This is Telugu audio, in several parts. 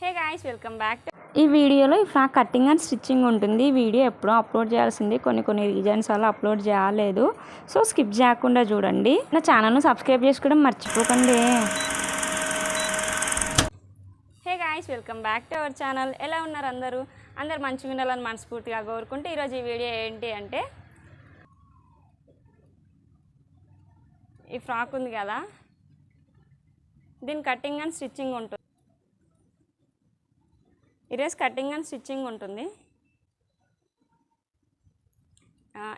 హే గాయస్ వెల్కమ్ బ్యాక్ ఈ వీడియోలో ఈ ఫ్రాక్ కటింగ్ అండ్ స్టిచ్చింగ్ ఉంటుంది ఈ వీడియో ఎప్పుడో అప్లోడ్ చేయాల్సింది. కొన్ని కొన్ని రీజన్స్ వల్ల అప్లోడ్ చేయలేదు. సో స్కిప్ చేయకుండా చూడండి. నా ఛానల్ను సబ్స్క్రైబ్ చేసుకోవడం మర్చిపోకండి. Hey guys welcome back to our channel ఎలా ఉన్నారు అందరూ? అందరు మంచిగా ఉండాలని మనస్ఫూర్తిగా కోరుకుంటే ఈరోజు ఈ వీడియో ఏంటి అంటే ఈ ఫ్రాక్ ఉంది కదా. దీని కటింగ్ అండ్ స్టిచ్చింగ్ ఉంటుంది. ఇరేస్ కటింగ్ అండ్ స్టిచ్చింగ్ ఉంటుంది.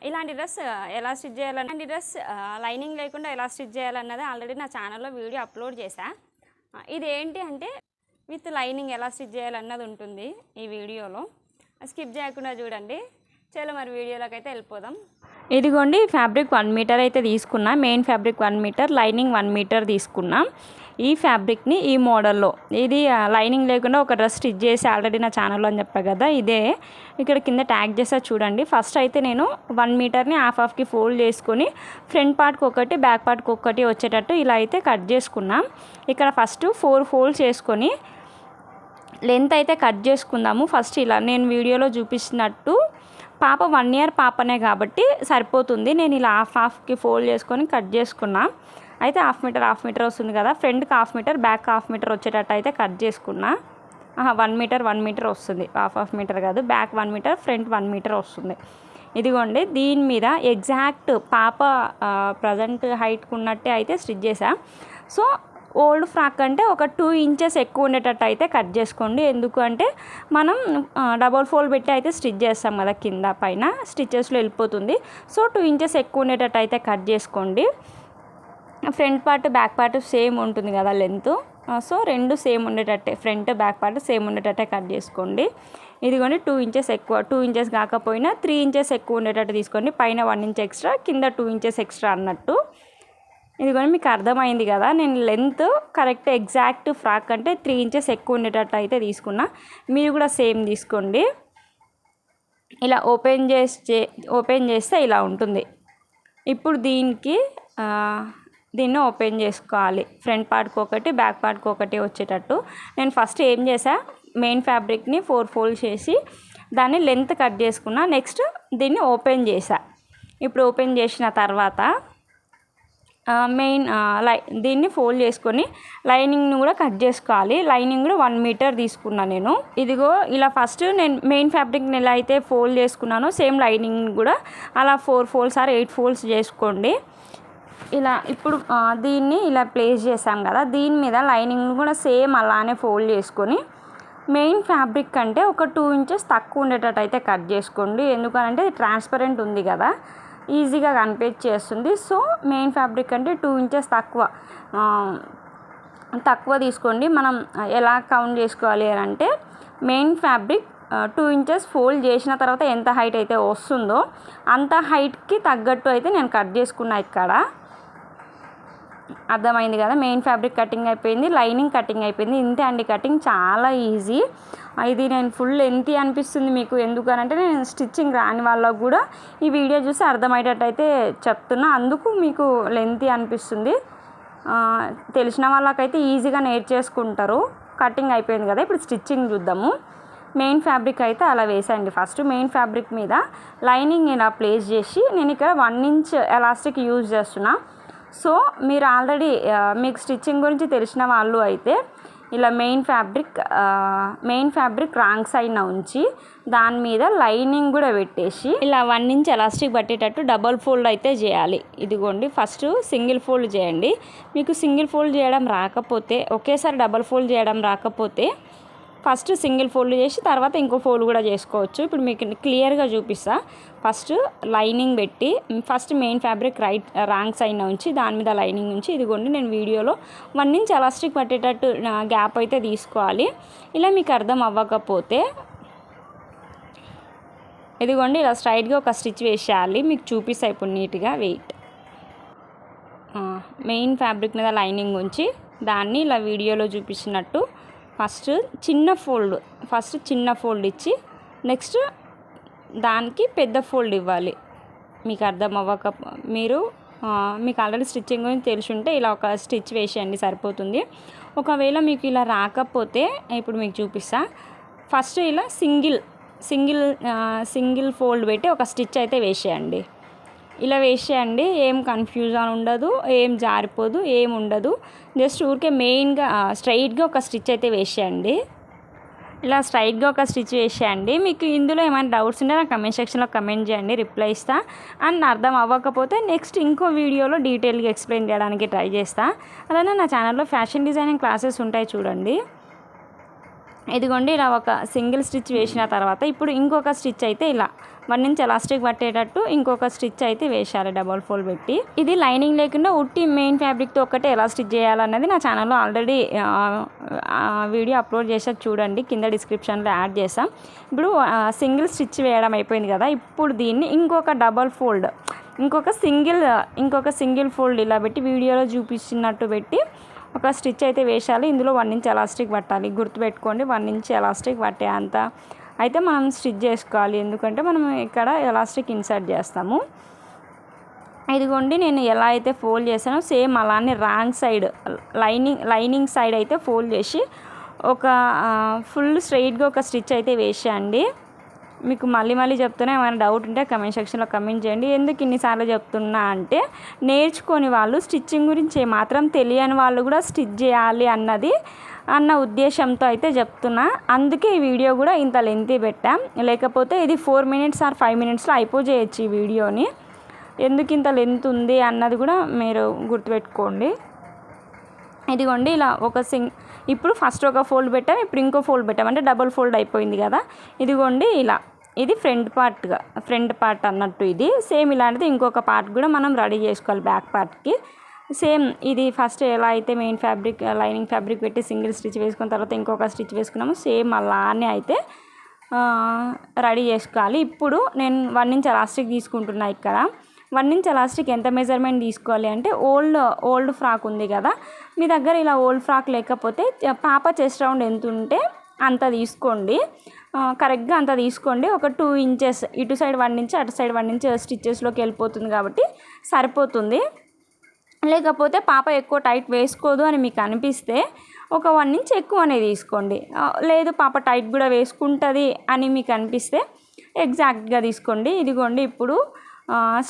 ఇలాంటి డ్రెస్ ఎలా స్టిచ్ చేయాలని ఇలాంటి డ్రెస్ లైనింగ్ లేకుండా ఎలా స్టిచ్ చేయాలన్నది ఆల్రెడీ నా ఛానల్లో వీడియో అప్లోడ్ చేశా. ఇదేంటి ఇది ఏంటి అంటే విత్ లైనింగ్ ఎలా స్టిచ్ చేయాలన్నది ఉంటుంది ఈ వీడియోలో. స్కిప్ చేయకుండా చూడండి. చలో మరి వీడియోలోకి అయితే వెళ్ళిపోదాం. ఇదిగోండి ఫ్యాబ్రిక్ వన్ మీటర్ అయితే తీసుకున్నా. Main fabric one metre lining one metre తీసుకున్నాం. ఈ ఫ్యాబ్రిక్ని ఈ మోడల్లో ఇది లైనింగ్ లేకుండా ఒక డ్రెస్ స్టిచ్ చేసి ఆల్రెడీ నా ఛానల్లో అని చెప్పా కదా ఇదే. ఇక్కడ కింద ట్యాగ్ చేసా చూడండి. ఫస్ట్ అయితే నేను వన్ మీటర్ని హాఫ్ హాఫ్కి ఫోల్డ్ చేసుకొని ఫ్రంట్ పార్ట్కి ఒకటి బ్యాక్ పార్ట్కి ఒకటి వచ్చేటట్టు ఇలా అయితే కట్ చేసుకున్నాం. ఇక్కడ ఫస్ట్ ఫోర్ ఫోల్డ్స్ చేసుకొని లెంత్ అయితే కట్ చేసుకుందాము. ఫస్ట్ ఇలా నేను వీడియోలో చూపిస్తున్నట్టు పాప వన్ ఇయర్ పాపనే కాబట్టి సరిపోతుంది. నేను ఇలా హాఫ్ హాఫ్కి ఫోల్డ్ చేసుకొని కట్ చేసుకున్నా. అయితే హాఫ్ మీటర్ హాఫ్ మీటర్ వస్తుంది కదా. ఫ్రంట్కి half metre back half metre వచ్చేటట్టు అయితే కట్ చేసుకున్నా. వన్ మీటర్ వన్ మీటర్ వస్తుంది. హాఫ్ హాఫ్ మీటర్ కాదు. Back one metre front one metre వస్తుంది. ఇదిగోండి దీని మీద ఎగ్జాక్ట్ పాప ప్రజెంట్ హైట్కి ఉన్నట్టే అయితే స్టిచ్ చేసా సో ఓల్డ్ ఫ్రాక్ అంటే ఒక టూ ఇంచెస్ ఎక్కువ ఉండేటట్టు అయితే కట్ చేసుకోండి. ఎందుకు అంటే మనం డబల్ ఫోల్డ్ పెట్టి అయితే స్టిచ్ చేస్తాం కదా కింద పైన స్టిచ్చెస్లో వెళ్ళిపోతుంది. సో టూ ఇంచెస్ ఎక్కువ ఉండేటట్టు అయితే కట్ చేసుకోండి. Front part back part same ఉంటుంది కదా లెంత్. సో రెండు సేమ్ ఉండేటట్టే ఫ్రంట్ బ్యాక్ పార్ట్ సేమ్ ఉండేటట్టే కట్ చేసుకోండి. ఇదిగోండి టూ ఇంచెస్ ఎక్కువ టూ ఇంచెస్ కాకపోయినా త్రీ ఇంచెస్ ఎక్కువ ఉండేటట్టు తీసుకోండి. పైన వన్ ఇంచ్ ఎక్స్ట్రా కింద టూ ఇంచెస్ ఎక్స్ట్రా అన్నట్టు. ఇదిగోండి మీకు అర్థమైంది కదా. నేను లెంత్ కరెక్ట్ ఎగ్జాక్ట్ ఫ్రాక్ అంటే త్రీ ఇంచెస్ ఎక్కువ ఉండేటట్టు అయితే తీసుకున్నా. మీరు కూడా సేమ్ తీసుకోండి. ఇలా ఓపెన్ చేసి ఓపెన్ చేస్తే ఇలా ఉంటుంది. ఇప్పుడు దీనికి దీన్ని ఓపెన్ చేసుకోవాలి. ఫ్రంట్ పార్ట్కి ఒకటి బ్యాక్ పార్ట్కి ఒకటి వచ్చేటట్టు. నేను ఫస్ట్ ఏం చేసా మెయిన్ ఫ్యాబ్రిక్ని ఫోర్ ఫోల్డ్ చేసి దాన్ని లెంత్ కట్ చేసుకున్నా. నెక్స్ట్ దీన్ని ఓపెన్ చేసా ఇప్పుడు ఓపెన్ చేసిన తర్వాత మెయిన్ లై దీన్ని ఫోల్డ్ చేసుకొని లైనింగ్ని కూడా కట్ చేసుకోవాలి. లైనింగ్ కూడా వన్ మీటర్ తీసుకున్నాను నేను. ఇదిగో ఇలా ఫస్ట్ నేను మెయిన్ ఫ్యాబ్రిక్ని ఎలా అయితే ఫోల్డ్ చేసుకున్నానో సేమ్ లైనింగ్ కూడా అలా four folds or eight folds చేసుకోండి. ఇలా ఇప్పుడు దీన్ని ఇలా ప్లేస్ చేసాం కదా దీని మీద లైనింగ్ కూడా సేమ్ అలానే ఫోల్డ్ చేసుకొని మెయిన్ ఫ్యాబ్రిక్ కంటే ఒక టూ ఇంచెస్ తక్కువ ఉండేటట్టు అయితే కట్ చేసుకోండి. ఎందుకనంటే ట్రాన్స్పరెంట్ ఉంది కదా. ఈజీగా కనిపించేస్తుంది సో మెయిన్ ఫ్యాబ్రిక్ అంటే టూ ఇంచెస్ తక్కువ. తక్కువ తీసుకోండి. మనం ఎలా కౌంట్ చేసుకోవాలి అని అంటే main fabric two inches fold చేసిన తర్వాత ఎంత హైట్ అయితే వస్తుందో అంత హైట్కి తగ్గట్టు అయితే నేను కట్ చేసుకున్నా ఇక్కడ. అర్థమైంది కదా? మెయిన్ ఫ్యాబ్రిక్ కటింగ్ అయిపోయింది లైనింగ్ కటింగ్ అయిపోయింది. ఇంతే అండి కటింగ్ చాలా ఈజీ. ఇది నేను ఫుల్ లెంతీ అనిపిస్తుంది మీకు. ఎందుకనంటే నేను స్టిచ్చింగ్ రాని వాళ్ళకు కూడా ఈ వీడియో చూసి అర్థమయ్యేటట్టు అయితే చెప్తున్నా. అందుకు మీకు లెంతీ అనిపిస్తుంది. తెలిసిన వాళ్ళకైతే ఈజీగా నేర్చేసుకుంటారు కటింగ్ అయిపోయింది కదా ఇప్పుడు స్టిచ్చింగ్ చూద్దాము. మెయిన్ ఫ్యాబ్రిక్ అయితే అలా వేసాయండి ఫస్ట్. మెయిన్ ఫ్యాబ్రిక్ మీద లైనింగ్ ఇలా ప్లేస్ చేసి నేను ఇక్కడ వన్ ఇంచ్ ఎలాస్టిక్ యూజ్ చేస్తున్నా. సో మీరు ఆల్రెడీ మీకు స్టిచ్చింగ్ గురించి తెలిసిన వాళ్ళు అయితే ఇలా main fabric main fabric wrong సైడ్న ఉంచి దాని మీద లైనింగ్ కూడా పెట్టేసి ఇలా వన్ ఇంచ్ ఎలాస్టిక్ పట్టేటట్టు డబల్ ఫోల్డ్ అయితే చేయాలి. ఇదిగోండి ఫస్ట్ సింగిల్ ఫోల్డ్ చేయండి. మీకు సింగిల్ ఫోల్డ్ చేయడం రాకపోతే ఒకేసారి డబల్ ఫోల్డ్ చేయడం రాకపోతే ఫస్ట్ సింగిల్ ఫోల్డ్ చేసి తర్వాత ఇంకో ఫోల్డ్ కూడా చేసుకోవచ్చు. ఇప్పుడు మీకు క్లియర్గా చూపిస్తా. ఫస్ట్ లైనింగ్ పెట్టి first main fabric right wrong side ఉంచి దాని మీద లైనింగ్ ఉంచి ఇదిగోండి నేను వీడియోలో వన్ ఇంచ్ ఎలాస్టిక్ పట్టేటట్టు గ్యాప్ అయితే తీసుకోవాలి. ఇలా మీకు అర్థం అవ్వకపోతే ఇదిగోండి ఇలా స్ట్రైట్గా ఒక స్టిచ్ వేసేయాలి. మీకు చూపిస్తా ఇప్పుడు నీట్గా వెయిట్. మెయిన్ ఫ్యాబ్రిక్ మీద లైనింగ్ ఉంచి దాన్ని ఇలా వీడియోలో చూపించినట్టు ఫస్ట్ చిన్న ఫోల్డ్ ఫస్ట్ చిన్న ఫోల్డ్ ఇచ్చి నెక్స్ట్ దానికి పెద్ద ఫోల్డ్ ఇవ్వాలి. మీకు అర్థం అవ్వక మీరు మీకు ఆల్రెడీ స్టిచ్చింగ్ గురించి తెలిసి ఉంటే ఇలా ఒక స్టిచ్ వేసేయండి సరిపోతుంది. ఒకవేళ మీకు ఇలా రాకపోతే ఇప్పుడు మీకు చూపిస్తా. ఫస్ట్ ఇలా సింగిల్ సింగిల్ సింగిల్ ఫోల్డ్ పెట్టి ఒక స్టిచ్ అయితే వేసేయండి. ఇలా వేసేయండి. ఏం కన్ఫ్యూజన్ ఉండదు. ఏం జారిపోదు. ఏం ఉండదు. జస్ట్ ఊరికే మెయిన్గా స్ట్రైట్గా ఒక స్టిచ్ అయితే వేసేయండి. ఇలా స్ట్రైట్గా ఒక స్టిచ్ వేసేయండి. మీకు ఇందులో ఏమైనా డౌట్స్ ఉంటే నాకు కమెంట్ సెక్షన్లో కమెంట్ చేయండి. రిప్లై ఇస్తా. అండ్ అర్థం అవ్వకపోతే నెక్స్ట్ ఇంకో వీడియోలో డీటెయిల్గా ఎక్స్ప్లెయిన్ చేయడానికి ట్రై చేస్తా. అలానే నా ఛానల్లో ఫ్యాషన్ డిజైనింగ్ క్లాసెస్ ఉంటాయి చూడండి. ఇదిగోండి ఇలా ఒక సింగిల్ స్టిచ్ వేసిన తర్వాత ఇప్పుడు ఇంకొక స్టిచ్ అయితే ఇలా. వన్ నుంచి ఎలాస్టిక్ పట్టేటట్టు ఇంకొక స్టిచ్ అయితే వేశారు డబల్ ఫోల్డ్ పెట్టి. ఇది లైనింగ్ లేకుండా ఉట్టి మెయిన్ ఫ్యాబ్రిక్తో ఒక్కటే ఎలా స్టిచ్ చేయాలన్నది నా ఛానల్లో ఆల్రెడీ వీడియో అప్లోడ్ చేసాక చూడండి కింద డిస్క్రిప్షన్లో యాడ్ చేసాం ఇప్పుడు సింగిల్ స్టిచ్ వేయడం అయిపోయింది కదా ఇప్పుడు దీన్ని ఇంకొక డబల్ ఫోల్డ్ ఇంకొక సింగిల్ ఇంకొక సింగిల్ ఫోల్డ్ ఇలా పెట్టి వీడియోలో చూపించినట్టు పెట్టి ఒక స్టిచ్ అయితే వేసాలి ఇందులో వన్ ఇంచ్ ఎలాస్టిక్ పట్టాలి. గుర్తుపెట్టుకోండి వన్ ఇంచ్ ఎలాస్టిక్ పట్టే అంత అయితే మనం స్టిచ్ చేసుకోవాలి. ఎందుకంటే మనం ఇక్కడ ఎలాస్టిక్ ఇన్సర్ట్ చేస్తాము. ఇదిగోండి నేను ఎలా అయితే ఫోల్డ్ చేశానో సేమ్ అలానే wrong side lining lining side అయితే ఫోల్డ్ చేసి ఒక ఫుల్ స్ట్రైట్గా ఒక స్టిచ్ అయితే వేసేయండి. మీకు మళ్ళీ మళ్ళీ చెప్తున్నా ఏమైనా డౌట్ ఉంటే కమెంట్ సెక్షన్లో కమెంట్ చేయండి. ఎందుకు ఇన్నిసార్లు చెప్తున్నా అంటే నేర్చుకొని వాళ్ళు స్టిచ్చింగ్ గురించి మాత్రం తెలియని వాళ్ళు కూడా స్టిచ్ చేయాలి అన్నది అన్న ఉద్దేశంతో అయితే చెప్తున్నా. అందుకే ఈ వీడియో కూడా ఇంత లెంతి పెట్టాం. లేకపోతే ఇది ఫోర్ మినిట్స్ ఆర్ ఫైవ్ మినిట్స్లో అయిపోజేయచ్చు ఈ వీడియోని. ఎందుకు ఇంత లెంత్ ఉంది అన్నది కూడా మీరు గుర్తుపెట్టుకోండి. ఇదిగోండి ఇలా ఒక సింగ్ ఇప్పుడు ఫస్ట్ ఒక ఫోల్డ్ పెట్టాం ఇప్పుడు ఇంకో ఫోల్డ్ పెట్టాం. అంటే డబుల్ ఫోల్డ్ అయిపోయింది కదా. ఇదిగోండి ఇలా. ఇది ఫ్రంట్ పార్ట్గా ఫ్రంట్ పార్ట్ అన్నట్టు ఇది. సేమ్ ఇలాంటిది ఇంకొక పార్ట్ కూడా మనం రెడీ చేసుకోవాలి బ్యాక్ పార్ట్కి. సేమ్ ఇది ఫస్ట్ ఎలా అయితే మెయిన్ ఫ్యాబ్రిక్ లైనింగ్ ఫ్యాబ్రిక్ పెట్టి సింగిల్ స్టిచ్ వేసుకున్న తర్వాత ఇంకొక స్టిచ్ వేసుకున్నాము. సేమ్ అలానే అయితే రెడీ చేసుకోవాలి. ఇప్పుడు నేను వన్ ఇంచ్ ఎలాస్టిక్ తీసుకుంటున్నా ఇక్కడ. వన్ ఇంచ్ ఎలాస్టిక్ ఎంత మెజర్మెంట్ తీసుకోవాలి అంటే ఓల్డ్ ఓల్డ్ ఫ్రాక్ ఉంది కదా మీ దగ్గర ఇలా ఓల్డ్ ఫ్రాక్ లేకపోతే పాప చెస్ట్ రౌండ్ ఎంత ఉంటే అంత తీసుకోండి. కరెక్ట్గా అంత తీసుకోండి. ఒక టూ ఇంచెస్ ఇటు సైడ్ వన్ ఇంచ్ అటు సైడ్ వన్ ఇంచ్ స్టిచ్చెస్లోకి వెళ్ళిపోతుంది కాబట్టి సరిపోతుంది. లేకపోతే పాప ఎక్కువ టైట్ వేసుకోదు అని మీకు అనిపిస్తే ఒక వన్ ఇంచ్ ఎక్కువనే తీసుకోండి. లేదు పాప టైట్ కూడా వేసుకుంటుంది అని మీకు అనిపిస్తే ఎగ్జాక్ట్గా తీసుకోండి. ఇదిగోండి ఇప్పుడు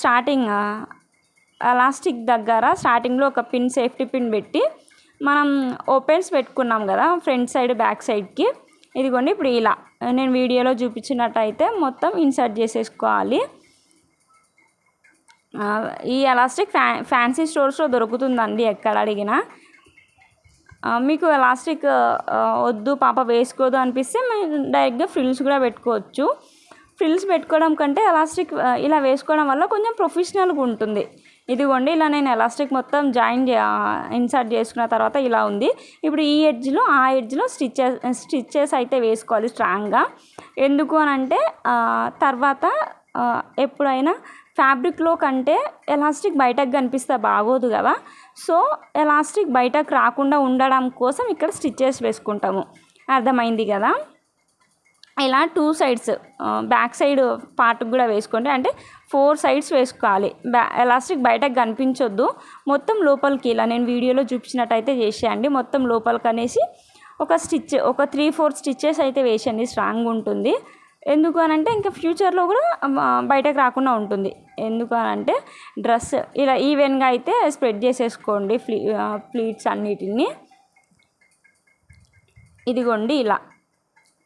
స్టార్టింగ్ ఎలాస్టిక్ దగ్గర స్టార్టింగ్లో ఒక పిన్ సేఫ్టీ పిన్ పెట్టి మనం ఓపెన్స్ పెట్టుకున్నాం కదా ఫ్రంట్ సైడ్ బ్యాక్ సైడ్కి. ఇదిగోండి ఇప్పుడు ఇలా నేను వీడియోలో చూపించినట్టయితే మొత్తం ఇన్సర్ట్ చేసేసుకోవాలి. ఈ ఎలాస్టిక్ ఫ్యా ఫ్యాన్సీ స్టోర్స్లో దొరుకుతుందండి ఎక్కడ అడిగినా. మీకు ఎలాస్టిక్ వద్దు పాప వేసుకోదు అనిపిస్తే మీరు డైరెక్ట్గా ఫ్రిల్స్ కూడా పెట్టుకోవచ్చు. ఫ్రిల్స్ పెట్టుకోవడం కంటే ఎలాస్టిక్ ఇలా వేసుకోవడం వల్ల కొంచెం ప్రొఫెషనల్గా ఉంటుంది. ఇదిగోండి ఇలా నేను ఎలాస్టిక్ మొత్తం జాయిన్ ఇన్సర్ట్ చేసుకున్న తర్వాత ఇలా ఉంది. ఇప్పుడు ఈ ఎడ్జ్లో ఆ ఎడ్జ్లో స్టిచ్చెస్ స్టిచ్చెస్ అయితే వేసుకోవాలి స్ట్రాంగ్గా ఎందుకు అని అంటే తర్వాత ఎప్పుడైనా ఫ్యాబ్రిక్లో కంటే ఎలాస్టిక్ బయటకు కనిపిస్తే బాగోదు కదా. సో ఎలాస్టిక్ బయటకు రాకుండా ఉండడం కోసం ఇక్కడ స్టిచ్చెస్ వేసుకుంటాము. అర్థమైంది కదా? ఇలా two sides back side part కూడా వేసుకోండి అంటే ఫోర్ సైడ్స్ వేసుకోవాలి. బ్యా ఎలాస్టిక్ బయటకు కనిపించొద్దు. మొత్తం లోపలికి ఇలా నేను వీడియోలో చూపించినట్టయితే చేసేయండి. మొత్తం లోపలికి అనేసి ఒక స్టిచ్ ఒక త్రీ ఫోర్ స్టిచ్చెస్ అయితే వేసేయండి. స్ట్రాంగ్ ఉంటుంది. ఎందుకు అని అంటే ఇంకా ఫ్యూచర్లో కూడా బయటకు రాకుండా ఉంటుంది. ఎందుకు అని అంటే డ్రెస్ ఇలా ఈవెన్గా అయితే స్ప్రెడ్ చేసేసుకోండి ఫ్లీ ప్లీట్స్ అన్నిటిని. ఇదిగోండి ఇలా.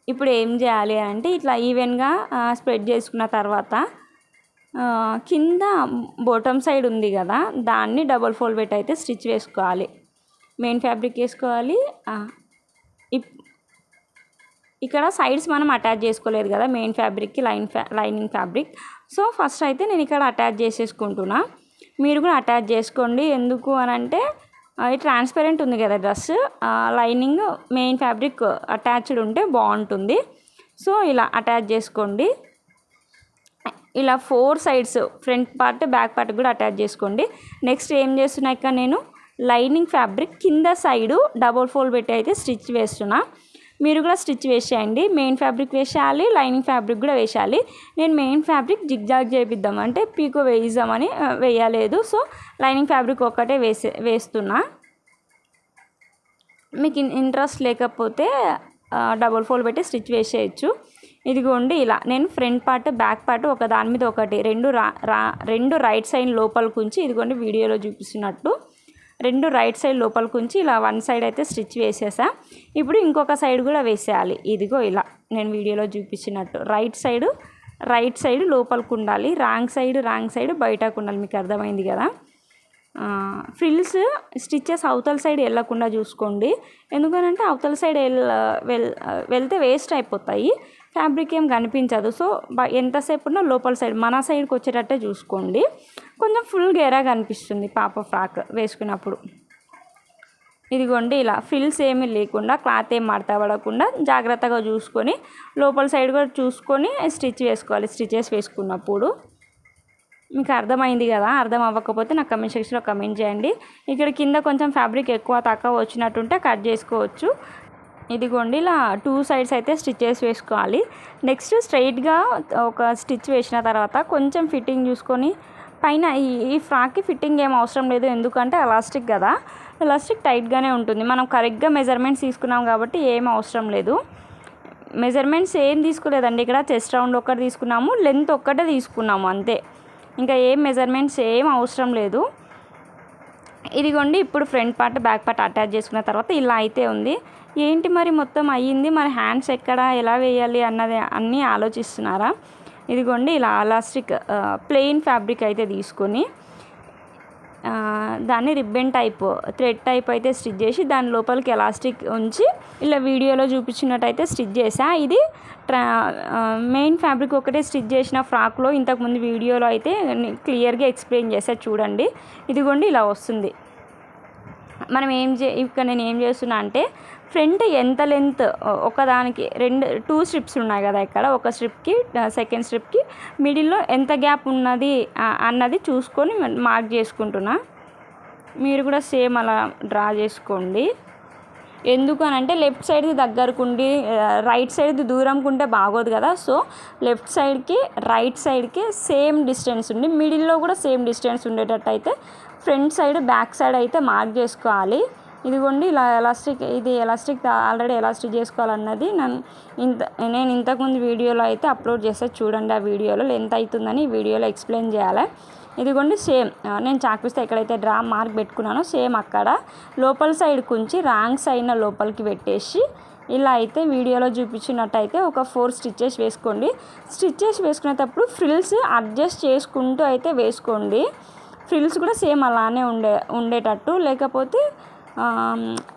ఇప్పుడు ఏం చేయాలి అంటే ఇట్లా ఈవెన్గా స్ప్రెడ్ చేసుకున్న తర్వాత కింద బోటమ్ సైడ్ ఉంది కదా దాన్ని డబుల్ ఫోల్డ్ పెట్టి అయితే స్టిచ్ వేసుకోవాలి. మెయిన్ ఫ్యాబ్రిక్ వేసుకోవాలి ఇక్కడ సైడ్స్ మనం అటాచ్ చేసుకోలేదు కదా మెయిన్ ఫ్యాబ్రిక్కి లైన్ ఫ్యా లైనింగ్ ఫ్యాబ్రిక్ సో ఫస్ట్ అయితే నేను ఇక్కడ అటాచ్ చేసేసుకుంటున్నా. మీరు కూడా అటాచ్ చేసుకోండి. ఎందుకు అని అంటే ఆ, ట్రాన్స్పరెంట్ ఉంది కదా dress lining main fabric attached ఉంటే బాగుంటుంది. సో ఇలా అటాచ్ చేసుకోండి. ఇలా four sides front part back part కూడా అటాచ్ చేసుకోండి. నెక్స్ట్ ఏం చేస్తున్నాక నేను లైనింగ్ ఫ్యాబ్రిక్ కింద సైడు డబుల్ ఫోల్డ్ పెట్టి అయితే స్టిచ్ వేస్తున్నా. మీరు కూడా స్టిచ్ వేసేయండి. మెయిన్ ఫ్యాబ్రిక్ వేసేయాలి లైనింగ్ ఫ్యాబ్రిక్ కూడా వేసేయాలి. నేను మెయిన్ ఫ్యాబ్రిక్ జిగ్జాగ్ చేపిద్దాం. అంటే పీకో వేయిద్దామని వేయలేదు. సో లైనింగ్ ఫ్యాబ్రిక్ ఒక్కటే వేసే వేస్తున్నా. మీకు ఇన్- ఇంట్రెస్ట్ లేకపోతే డబుల్ ఫోల్డ్ పెట్టి స్టిచ్ వేసేయచ్చు. ఇదిగోండి ఇలా. నేను ఫ్రంట్ పార్ట్ బ్యాక్ పార్ట్ ఒక దాని మీద ఒకటి రెండు రా రా రెండు రైట్ సైడ్ లోపలికి ఉంచి ఇదిగోండి వీడియోలో చూపిస్తున్నట్టు. రెండు రైట్ సైడ్ లోపలికి ఉంచి ఇలా వన్ సైడ్ అయితే స్టిచ్ వేసేసా. ఇప్పుడు ఇంకొక సైడ్ కూడా వేసేయాలి. ఇదిగో ఇలా నేను వీడియోలో చూపించినట్టు. రైట్ సైడ్ రైట్ సైడ్ లోపలికి ఉండాలి రాంగ్ సైడ్ రాంగ్ సైడ్ బయటకు ఉండాలి మీకు అర్థమైంది కదా? ఫ్రిల్స్ స్టిచ్చెస్ అవతల సైడ్ వెళ్ళకుండా చూసుకోండి. ఎందుకనంటే అవతల సైడ్ వెళ్ వెళ్తే వేస్ట్ అయిపోతాయి. ఫ్యాబ్రిక్ ఏం కనిపించదు. సో బ ఎంతసేపు ఉన్నా లోపల సైడ్ మన సైడ్కి వచ్చేటట్టే చూసుకోండి. కొంచెం ఫుల్ గేరా కనిపిస్తుంది పాప ఫ్రాక్ వేసుకున్నప్పుడు. ఇదిగోండి ఇలా ఫిల్స్ ఏమీ లేకుండా క్లాత్ ఏం మడతపడకుండా జాగ్రత్తగా చూసుకొని లోపల సైడ్ కూడా చూసుకొని స్టిచ్ వేసుకోవాలి. స్టిచెస్ వేసుకున్నప్పుడు. మీకు అర్థమైంది కదా? అర్థం అవ్వకపోతే నాకు కమెంట్ సెక్షన్లో కమెంట్ చేయండి. ఇక్కడ కింద కొంచెం ఫ్యాబ్రిక్ ఎక్కువ తక్కువ వచ్చినట్టుంటే కట్ చేసుకోవచ్చు. ఇదిగోండి ఇలా టూ సైడ్స్ అయితే స్టిచ్చెస్ వేసుకోవాలి. నెక్స్ట్ స్ట్రైట్గా ఒక స్టిచ్ వేసిన తర్వాత కొంచెం ఫిట్టింగ్ చూసుకొని పైన ఈ ఈ ఫ్రాక్కి ఫిట్టింగ్ ఏం అవసరం లేదు ఎందుకంటే ఎలాస్టిక్ కదా. ఎలాస్టిక్ టైట్గానే ఉంటుంది. మనం కరెక్ట్గా మెజర్మెంట్స్ తీసుకున్నాం కాబట్టి ఏం అవసరం లేదు. మెజర్మెంట్స్ ఏం తీసుకోలేదండి. ఇక్కడ చెస్ట్ రౌండ్ ఒక్కటి తీసుకున్నాము లెంత్ ఒక్కటే తీసుకున్నాము అంతే. ఇంకా ఏం మెజర్మెంట్స్ ఏం అవసరం లేదు. ఇదిగోండి ఇప్పుడు front part back part attach చేసుకున్న తర్వాత ఇలా అయితే ఉంది. ఏంటి మరి మొత్తం అయ్యింది? మరి హ్యాండ్స్ ఎక్కడ? ఎలా వేయాలి అన్నది అన్నీ ఆలోచిస్తున్నారా? ఇదిగోండి ఇలా అలాస్టిక్ ప్లెయిన్ ఫ్యాబ్రిక్ అయితే తీసుకొని దాన్ని రిబ్బన్ టైప్ థ్రెడ్ టైప్ అయితే స్టిచ్ చేసి దాని లోపలికి ఎలాస్టిక్ ఉంచి ఇలా వీడియోలో చూపించినట్టయితే స్టిచ్ చేసా. ఇది ట్రా మెయిన్ ఫ్యాబ్రిక్ ఒకటే స్టిచ్ చేసిన ఫ్రాక్లో ఇంతకుముందు వీడియోలో అయితే క్లియర్గా ఎక్స్ప్లెయిన్ చేసా చూడండి. ఇదిగోండి ఇలా వస్తుంది. మనం ఏం చే ఇక్కడ నేను ఏం చేస్తున్నా అంటే ఫ్రంట్ ఎంత లెంత్ ఒకదానికి రెండు టూ స్ట్రిప్స్ ఉన్నాయి కదా ఇక్కడ. ఒక స్ట్రిప్కి సెకండ్ స్ట్రిప్కి మిడిల్లో ఎంత గ్యాప్ ఉన్నది అన్నది చూసుకొని మార్క్ చేసుకుంటున్నా. మీరు కూడా సేమ్ అలా డ్రా చేసుకోండి. ఎందుకు అని అంటే లెఫ్ట్ సైడ్ది దగ్గరకుండి రైట్ సైడ్ది దూరంకుంటే బాగోదు కదా. సో లెఫ్ట్ సైడ్కి రైట్ సైడ్కి సేమ్ డిస్టెన్స్ ఉండి మిడిల్లో కూడా సేమ్ డిస్టెన్స్ ఉండేటట్టు అయితే ఫ్రంట్ సైడ్ బ్యాక్ సైడ్ అయితే మార్క్ చేసుకోవాలి. ఇదిగోండి ఇలా ఎలాస్టిక్ ఇది ఎలాస్టిక్ ఆల్రెడీ ఎలాస్టిక్ చేసుకోవాలన్నది నన్ను ఇంత నేను ఇంతకుముందు వీడియోలో అయితే అప్లోడ్ చేస్తే చూడండి ఆ వీడియోలో లెంత్ అవుతుందని వీడియోలో ఎక్స్ప్లెయిన్ చేయాలి. ఇదిగోండి సేమ్ నేను చాక్పిస్తే ఎక్కడైతే డ్రా మార్క్ పెట్టుకున్నానో సేమ్ అక్కడ లోపల సైడ్ కుంచి రాంగ్ సైడ్న లోపలికి పెట్టేసి ఇలా అయితే వీడియోలో చూపించినట్టయితే ఒక ఫోర్ స్టిచ్చెస్ వేసుకోండి. స్టిచ్చెస్ వేసుకునేటప్పుడు ఫ్రిల్స్ అడ్జస్ట్ చేసుకుంటూ అయితే వేసుకోండి. ఫ్రిల్స్ కూడా సేమ్ అలానే ఉండే ఉండేటట్టు. లేకపోతే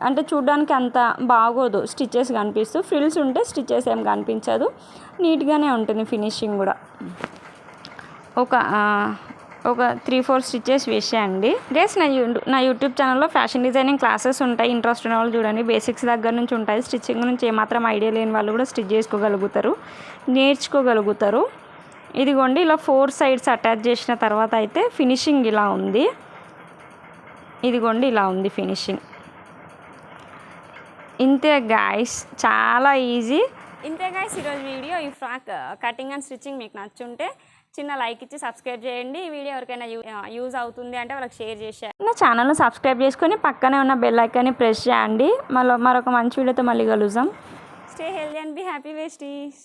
అంటే చూడడానికి అంత బాగోదు. స్టిచ్చెస్ కనిపిస్తూ ఫ్రిల్స్ ఉంటే స్టిచ్చెస్ ఏం కనిపించదు. నీట్గానే ఉంటుంది ఫినిషింగ్ కూడా. ఒక ఒక త్రీ ఫోర్ స్టిచ్చెస్ వేసేయండి. డేస్ నా యూ నా యూట్యూబ్ ఛానల్లో ఫ్యాషన్ డిజైనింగ్ క్లాసెస్ ఉంటాయి. ఇంట్రెస్ట్ ఉన్న వాళ్ళు చూడండి. బేసిక్స్ దగ్గర నుంచి ఉంటాయి. స్టిచ్చింగ్ నుంచి ఏమాత్రం ఐడియా లేని వాళ్ళు కూడా స్టిచ్ చేసుకోగలుగుతారు. నేర్చుకోగలుగుతారు. ఇదిగోండి ఇలా ఫోర్ సైడ్స్ అటాచ్ చేసిన తర్వాత అయితే ఫినిషింగ్ ఇలా ఉంది. ఇదిగోండి ఇలా ఉంది ఫినిషింగ్. ఇంతే గాయస్ చాలా ఈజీ. ఇంతే గాయస్ ఈరోజు వీడియో. ఈ ఫ్రాక్ కటింగ్ అండ్ స్టిచ్చింగ్ మీకు నచ్చుంటే చిన్న లైక్ ఇచ్చి సబ్స్క్రైబ్ చేయండి. ఈ వీడియో ఎవరికైనా యూజ్ అవుతుంది అంటే వాళ్ళకి షేర్ చేసే నా ఛానల్ను సబ్స్క్రైబ్ చేసుకొని పక్కనే ఉన్న బెల్ ఐకాన్ని ప్రెస్ చేయండి. మళ్ళీ మరొక మంచి వీడియోతో మళ్ళీ కలుద్దాం. Stay healthy and be happy వేస్టీస్